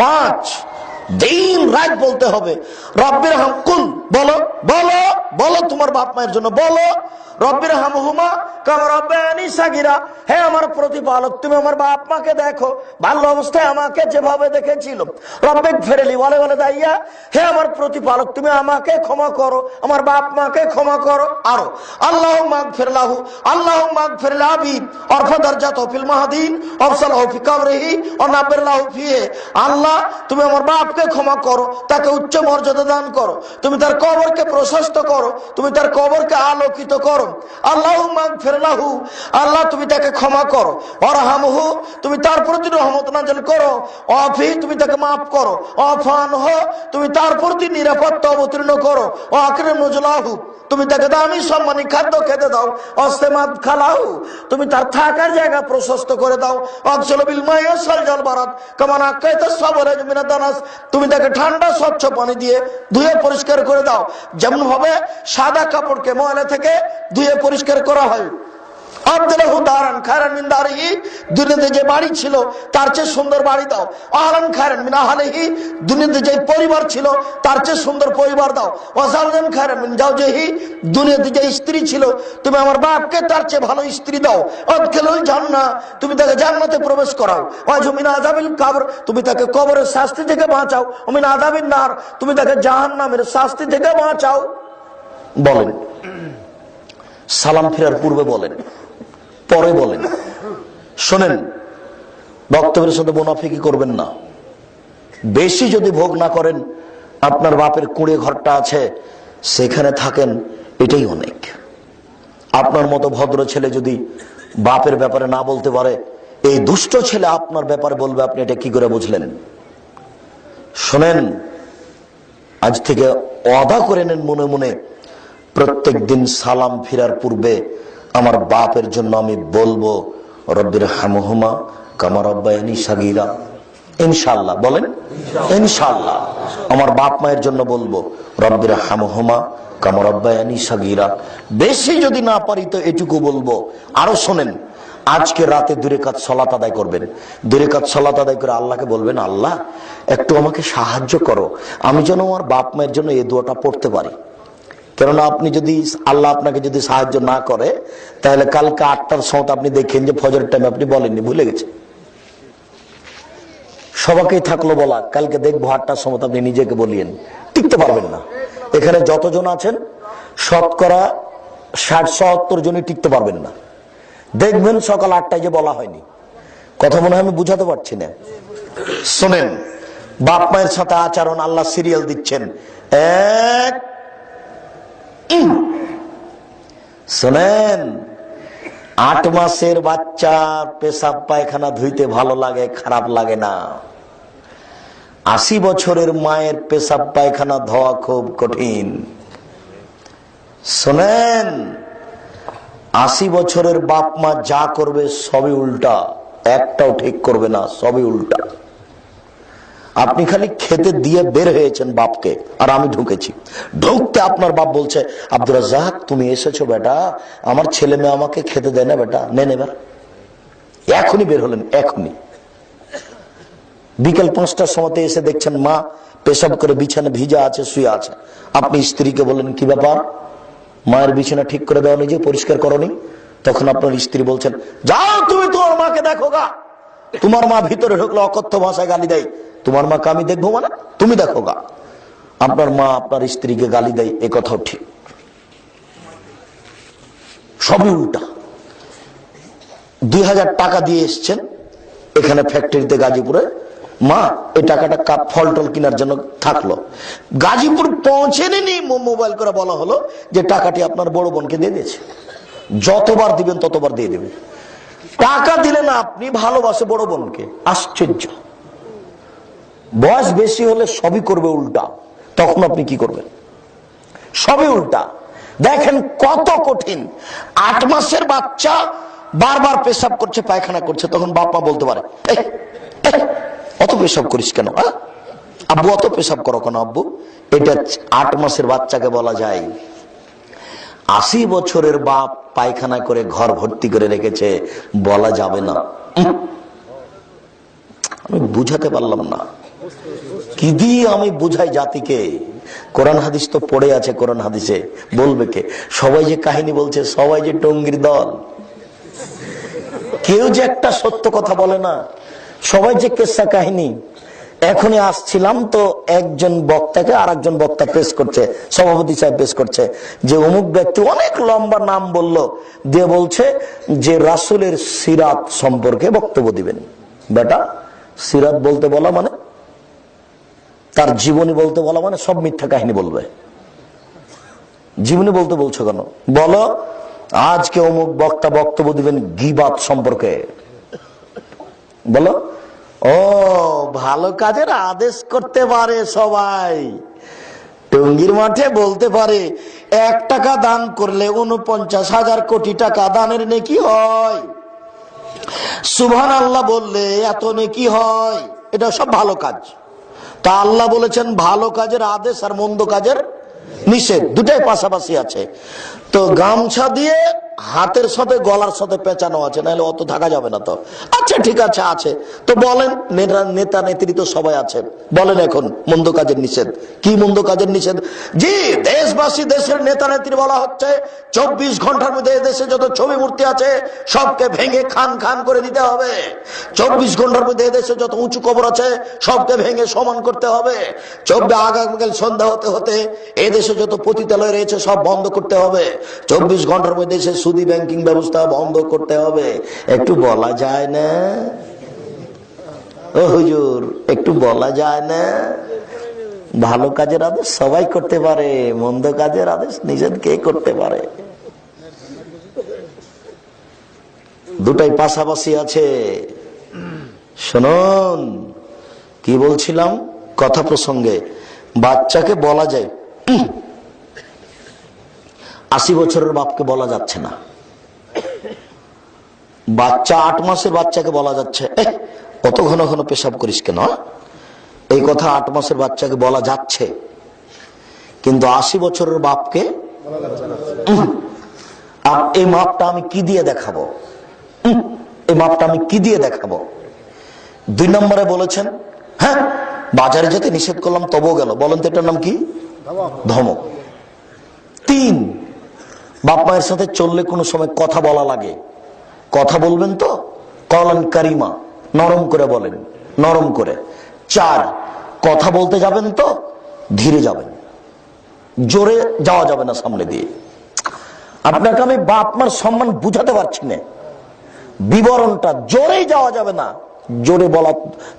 পাঁচ দিন রাত বলতে হবে। রব্বির হাম কুল, বলো বলো বলো তোমার বাপ মায়ের জন্য, বলো। রব্বির হাম হুমা কাম রব্বানি সাগিরা। হে আমার প্রতিপালক, তুমি আমার বাপ আমাকে ক্ষমা করো। আমার বাপ ক্ষমা করো। আরও আল্লাহ আল্লাহ মাগ দরজা হফি আল্লাহ, তুমি আমার ক্ষমা করো, তাকে উচ্চ মর্যাদা দান করো। তুমি তার কবরকে প্রশস্ত করো, তুমি তার কবরকে আলোকিত করো। আল্লাহ ফেরলাহু আল্লাহ তুমি তাকে ক্ষমা করো। অরহামহু তুমি তার প্রতি রহমত নাজল করো। অফি তুমি তাকে মাফ করো। অফান হ তুমি তার প্রতি নিরাপত্তা অবতীর্ণ করো। ও আকরে নজলাহু তুমি তাকে দামি সম্মানী খাদ্য খেতে দাও। অস্তেমাত খালাহু, তুমি তার থাকার জায়গা প্রশস্ত করে দাও। অক্সল বিল মায়াল জল বারাত, কামান আকাইতে সবরে জমিনা দানাস তুমি তাকে ঠান্ডা, স্বচ্ছ পানি দিয়ে ধুয়ে পরিষ্কার করে দাও। যেমন হবে সাদা কাপড়কে ময়লা থেকে ধুয়ে পরিষ্কার করা হয়। মিন তার চেয়ে সুন্দর বাড়ি দাও। মিন তার চেয়ে সুন্দর পরিবার দাও। মিন তুমি তাকে জান্নাতে প্রবেশ করাও। ওয়াজুমিন আযাবিল কবর, তুমি তাকে কবরের শাস্তি থেকে বাঁচাও। ওমিন আযাবিন নার, তুমি তাকে জাহান্নামের শাস্তি থেকে বাঁচাও। বলেন। সালাম ফেরার পূর্বে বলেন। পরে বলেন। শোনেন, বক্তব্যের সাথে মুনাফিকি করবেন না। বেশি যদি ভোগ না করেন, আপনার বাপের কুড়ে ঘরটা আছে, সেখানে থাকেন, এটাই অনেক। আপনার মতো ভদ্র ছেলে যদি বাপের ব্যাপারে না বলতে পারে, এই দুষ্ট ছেলে আপনার ব্যাপারে বলবে, আপনি এটা কি করে বুঝলেন? শোনেন, আজ থেকে অদা করে নেন মনে মনে প্রত্যেক দিন সালাম ফিরার পূর্বে আমার বাপের জন্য আমি বলব, রব্বির হামহুমা কামার আব্বায়ানি সাগিরা। ইনশাল্লাহ বলেন? ইনশাল্লাহ আমার বাপ মায়ের জন্য বলব, রব্বির হামহুমা কামার আব্বায়ানি সাগিরা। বেশি যদি না পারি তো এটুকু বলব। আরও শোনেন, আজকে রাতে দূরে কাজ সলাত আদায় করবেন। দূরে কাজ সলাত আদায় করে আল্লাহকে বলবেন, আল্লাহ, একটু আমাকে সাহায্য করো। আমি যেন আমার বাপ মায়ের জন্য এই দোয়াটা পড়তে পারি। কেননা আপনি যদি আল্লাহ আপনাকে যদি সাহায্য না করে, তাহলে কালকে আটটার সময় আপনি দেখেন যে ফজরের টাইমে আপনি বলেননি, ভুলে গেছে। সবাকেই থাকল বলা, কালকে দেখব আটটার সময় আপনি নিজেকে বলিয়েন। টিকতে পারবেন না। এখানে যতজন আছেন, শতকরা ষাট সত্তর জনই টিকতে পারবেন না। দেখবেন সকাল আটটায় যে বলা হয়নি। কথা মনে হয় আমি বুঝাতে পারছি না। শোনেন, বাপ মায়ের সাথে আচরণ আল্লাহ সিরিয়াল দিচ্ছেন। এক শোনেন আট মাসের বাচ্চার পেশাব পায়খানা ধুইতে ভালো লাগে খারাপ লাগে না। আশি বছরের মায়ের পেশাব পায়খানা ধোয়া খুব কঠিন। শোনেন আশি বছরের বাপ মা যা করবে সবই উল্টা একটাও ঠিক করবে না সবই উল্টা। আপনি খালি খেতে দিয়ে বের হয়েছেন বাপকে, আর আমি ঢুকেছি। ঢুকতে আপনার বাপ বলছে আব্দুল রাজাক তুমি এসেছ বেটা, আমার ছেলে মেয়ে আমাকে খেতে দেয় না বেটা নেন এবার এখনই বের হলেন, এখনই। বিকেল পাঁচটার সময়তে এসে দেখছেন মা, পেশাব করে বিছানা ভিজা আছে, শুয়ে আছে। আপনি স্ত্রীকে বললেন, কি ব্যাপার? মায়ের বিছানা ঠিক করে দেওয়া নিজে, পরিষ্কার করনি? তখন আপনার স্ত্রী বলছেন, যাও তুমি তোমার মাকে দেখো গা। তোমার মা ভিতরে ঢুকলে অকথ্য ভাষায় গালি দেয়। তোমার মাকে আমি দেখব মানে? তুমি দেখো গা। আপনার মা আপনার স্ত্রীকে গালি দেয়, এ কথাও ঠিক সবই উল্টা। দুই হাজার টাকা দিয়ে এসছেন এখানে ফ্যাক্টরিতে গাজীপুরে। মা, এই টাকাটা কাপ ফল টল কেনার জন্য থাকল। গাজীপুর পৌঁছেনি মোবাইল করে বলা হলো যে টাকাটি আপনার বড় বোনকে দিয়ে দিয়েছে। যতবার দিবেন ততবার দিয়ে দেবেন টাকা দিলেন আপনি, ভালোবাসে বড় বোনকে। আশ্চর্য। বয়স বেশি হলে সবই করবে উল্টা। তখন আপনি কি করবেন? সবই উল্টা। দেখেন কত কঠিন। আট মাসের বাচ্চা বারবার পেশাব করছে পায়খানা করছে তখন বাপ বলতে পারে "এই, এই, অত পেশাব করিস কেন আব্বু অত পেশাব করো কেন আব্বু? এটা আট মাসের বাচ্চাকে বলা যায়। আশি বছরের বাপ পায়খানা করে ঘর ভর্তি করে রেখেছে বলা যাবে না। আমি বুঝাতে পারলাম না। কি দিয়ে আমি বুঝাই জাতিকে? কোরআন হাদিস তো পড়ে আছে, কোরআন হাদিসে। বলবে কে? সবাই যে কাহিনী বলছে, সবাই যে টঙ্গির দল। কেউ যে একটা সত্য কথা বলে না। সবাই যে কেসা কাহিনী। এখনই আসছিলাম তো একজন বক্তাকে আর একজন বক্তা পেশ করছে, সভাপতি সাহেব পেশ করছে, যে অমুক ব্যক্তি অনেক লম্বা নাম বলল, দিয়ে বলছে যে রাসুলের সিরাত সম্পর্কে বক্তব্য দিবেন। বেটা, সিরাত বলতে বলা মানে তার জীবনী বলতে বলা মানে সব মিথ্যা কাহিনী বলবে। জীবনী বলতে বলছো কেন? বলো, আজকে অমুক বক্তা বক্তব্য দিবেন গিবাত সম্পর্কে। বলো, ও, ভালো কাজের আদেশ করতে পারে সবাই। টঙ্গির মাঠে বলতে পারে, এক টাকা দান করলে উনপঞ্চাশ হাজার কোটি টাকা দানের নেকি হয়। সুভান আল্লাহ বললে এত নেকি হয়। এটা সব ভালো কাজ। তা আল্লাহ বলেছেন, ভালো কাজের আদেশ আর মন্দ কাজের নিষেধ, দুটাই পাশাপাশি আছে। তো গামছা দিয়ে হাতের সাথে, গলার সাথে পেঁচানো আছে, নাহলে অত থাকা যাবে না তো। আচ্ছা ঠিক আছে আছে। তো বলেন, নেতা নেতা নেত্রী তো সবাই আছে বলেন এখন, মন্দ কাজের নিষেধ। কি মন্দ কাজের নিষেধ? জি, দেশবাসী, দেশের নেতা নেত্রী বলা হচ্ছে, চব্বিশ ঘণ্টার মধ্যে দেশে যত ছবি মূর্তি আছে, সবকে ভেঙে খান খান করে দিতে হবে। চব্বিশ ঘণ্টার মধ্যে দেশে যত উঁচু কবর আছে, সবকে ভেঙে সমান করতে হবে। চব্বিশ, আগামীকাল সন্ধ্যা হতে হতে এদেশে যত পতিতালয় রয়েছে, সব বন্ধ করতে হবে। চব্বিশ ঘণ্টার মধ্যে দেশে সুদি ব্যাংকিং ব্যবস্থা বন্ধ করতে হবে। একটু বলা যায় না? হুজুর, একটু বলা যায় না? ভালো কাজের আদেশ সবাই করতে পারে, মন্দ কাজের আদেশ নিজের কে করতে পারে? দুটাই পাশাপাশি আছে। শুনুন, কি বলছিলাম? কথা প্রসঙ্গে, বাচ্চাকে বলা যায় আশি বছরের বাপকে বলা যাচ্ছে না। বাচ্চা আট মাসের বাচ্চাকে বলা যাচ্ছে। কত ঘন ঘন পেশাব করিস কেন হ্যাঁ?" এই কথা আট মাসের বাচ্চাকে বলা যাচ্ছে। কিন্তু আশি বছরের বাপকে এই মাপটা আমি কি দিয়ে দেখাবো? এই মাপটা আমি কি দিয়ে দেখাবো? দুই নম্বরে বলেছেন হ্যাঁ বাজারে যেতে নিষেধ করলাম, তবুও গেল। বলেন তো এটার নাম কি? ধমক। তিন, বাপ মায়ের সাথে চললে কোনো সময় কথা বলা লাগে। কথা বলবেন তো? কলান কারিমা নরম করে বলেন নরম করে। চার কথা বলতে যাবেন তো? ধীরে যাবেন। জোরে যাওয়া যাবে না সামনে দিয়ে। আপনাকে আমি বাপ মার সম্মান বুঝাতে পারছি না। বিবরণটা জোরে যাওয়া যাবে না। জোরে বলা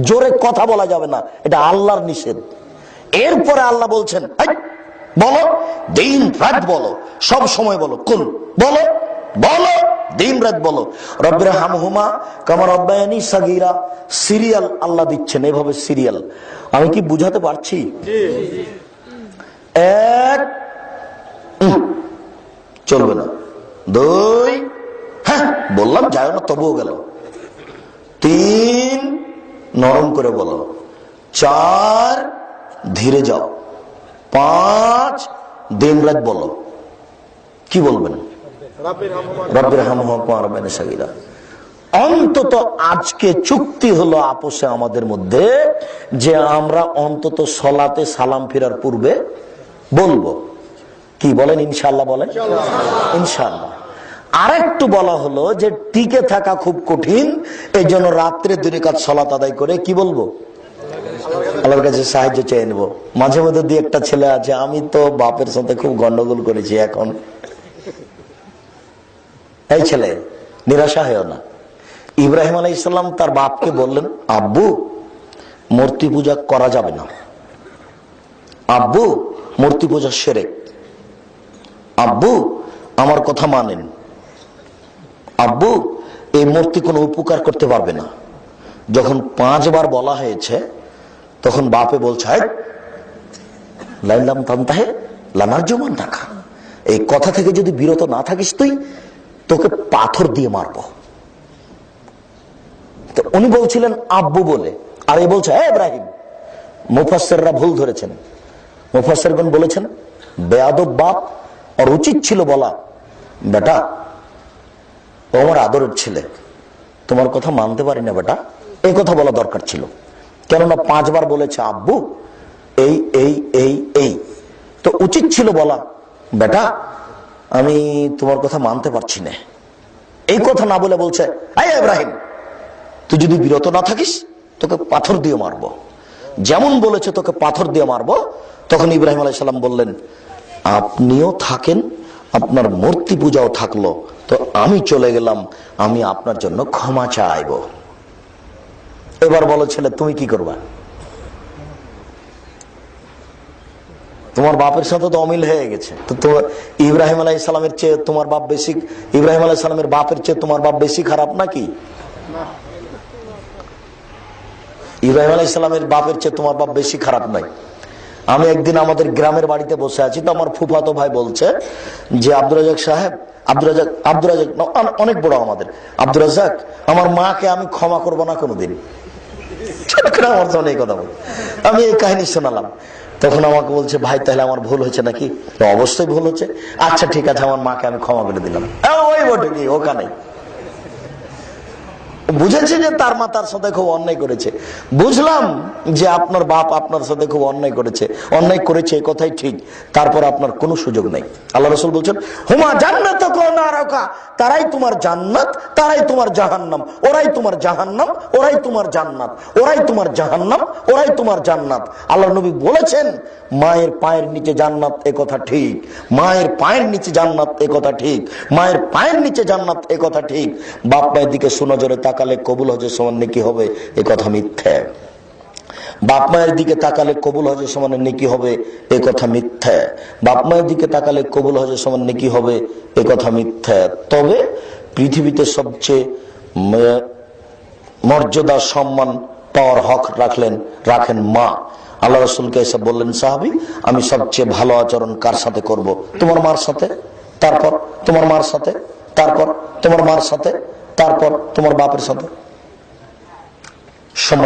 জোরে কথা বলা যাবে না। এটা আল্লাহর নিষেধ। এরপরে আল্লাহ বলছেন "এই, বলো দিন রাত বলো সব সময় বলো কোন বলো বলো। দিন রাত বলো। রব্বির হামহুমা কামার রব্বায়ানি সাগিরা। সিরিয়াল আল্লাহ দিচ্ছেন এভাবে সিরিয়াল। আমি কি বুঝাতে পারছি? এক চলবে না। দুই হ্যাঁ বললাম যায় না তবুও গেল। তিন নরম করে বলো। চার ধীরে যাও। পাঁচ দিন রাত বলো। কি বলবেন? অন্তত আজকে চুক্তি হলো আপোষে আমাদের মধ্যে যে আমরা অন্তত সলাতে সালাম ফেরার পূর্বে বলব। কি বলেন? ইনশাল্লাহ বলেন? ইনশাল্লাহ আরেকটু বলা হলো যে টিকে থাকা খুব কঠিন এই জন্য রাত্রে দুই কাজ সলাত আদায় করে কি বলব? আল্লাহর কাছে সাহায্য চেয়ে নেব। মাঝে মধ্যে দুই একটা ছেলে আছে আমি তো বাপের সাথে খুব গন্ডগোল করেছি এখন। এই ছেলে নিরাশা হয়েও না। ইব্রাহিম আলাই ইসলাম তার বাপকে বললেন আব্বু মূর্তি পূজা করা যাবে না। আব্বু মূর্তি পূজা সেরে। আব্বু আমার কথা মানেন। আব্বু এই মূর্তি কোনো উপকার করতে পারবে না। যখন পাঁচবার বলা হয়েছে তখন বাপে বলছে "হাই, লাইলাম তান্তাহে লানার জমান টাকা। এই কথা থেকে যদি বিরত না থাকিস তুই তোকে পাথর দিয়ে মারবো। উনি বলছিলেন, আব্বু বলে। আর এ বলছে "হ্যাঁ ইব্রাহিম মুফাসেররা ভুল ধরেছেন। মুফাসেরগণ বলেছেন, বেয়াদব বাপ আর উচিত ছিল বলা। বেটা, ও আমার আদরের ছেলে। তোমার কথা মানতে পারি না বেটা। এই কথা বলা দরকার ছিল। কেননা পাঁচবার বলেছে, আব্বু, এই এই এই এই। তো উচিত ছিল বলা। বেটা আমি তোমার কথা মানতে পারছি না। এই কথা না বলে বলছে আই ইব্রাহিম, তুই যদি বিরত না থাকিস, তোকে পাথর দিয়ে মারবো। যেমন বলেছে, তোকে পাথর দিয়ে মারবো। তখন ইব্রাহিম আলাইসাল্লাম বললেন, আপনিও থাকেন, আপনার মূর্তি পূজাও থাকল, তো আমি চলে গেলাম, আমি আপনার জন্য ক্ষমা চাইব। এবার বলো ছেলে, তুমি কি করবা? তোমার বাপের সাথে তো অমিল হয়ে গেছে। তো তোমার ইব্রাহিম আলাই সালামের চেয়ে তোমার বাপ বেশি ইব্রাহিম আলাই সালামের বাপের চেয়ে তোমার বাপ বেশি খারাপ নাকি? ইব্রাহিম আলাই সালামের বাপের চেয়ে তোমার বাপ বেশি খারাপ নয় আমি একদিন আমাদের গ্রামের বাড়িতে বসে আছি, তো আমার ফুফাতো ভাই বলছে যে, আব্দুর রাজাক সাহেব, আব্দুর রাজাক আব্দুর রাজাক অনেক বড় আমাদের। আব্দুর রাজাক আমার মাকে আমি ক্ষমা করব না কোনোদিন। আমার তখন এই কথা বল। আমি এই কাহিনী শোনালাম। তখন আমাকে বলছে, ভাই, তাহলে আমার ভুল হয়েছে নাকি? অবশ্যই ভুল হচ্ছে। আচ্ছা ঠিক আছে, আমার মাকে আমি ক্ষমা করে দিলাম। ওই বটে কি? ওখানে বুঝেছে যে তার মা তার সাথে খুব অন্যায় করেছে। বুঝলাম যে আপনার বাপ আপনার সাথে খুব অন্যায় করেছে। অন্যায় করেছে কথাই ঠিক। তারপর আপনার কোনো সুযোগ নেই। আল্লাহ রসুল বলছেন, হুমা জান্নাত তারাই তোমার জান্নাত, তারাই তোমার জাহান্নাম, ওরাই তোমার জাহান্নাম, ওরাই তোমার জান্নাত, ওরাই তোমার জাহান্নাম, ওরাই তোমার জান্নাত। আল্লাহ নবী বলেছেন, মায়ের পায়ের নিচে জান্নাত, এ কথা ঠিক। মায়ের পায়ের নিচে জান্নাত, এ কথা ঠিক। মায়ের পায়ের নিচে জান্নাত, এ কথা ঠিক। বাপ মায়ের দিকে সুনজরে তাকালে কবুল হজের সমান নাকি হবে, এ কথা মিথ্যে। বাপ মায়ের দিকে তাকালে কবুল হজের সমান নেকি হবে, এ কথা মিথ্যে। বাপ মায়ের দিকে তাকালে কবুল হজের সমান নেকি হবে, এ কথা মিথ্যে। তবে পৃথিবীতে সবচেয়ে মর্যাদা, সম্মান পাওয়ার হক রাখলেন, রাখেন মা। আল্লাহ রসুলকে এসে বললেন, সাহাবি, আমি সবচেয়ে ভালো আচরণ কার সাথে করব? তোমার মার সাথে? তারপর? তোমার মার সাথে? তারপর? তোমার মার সাথে? তারপর তোমার বাপের সাথে সম্মান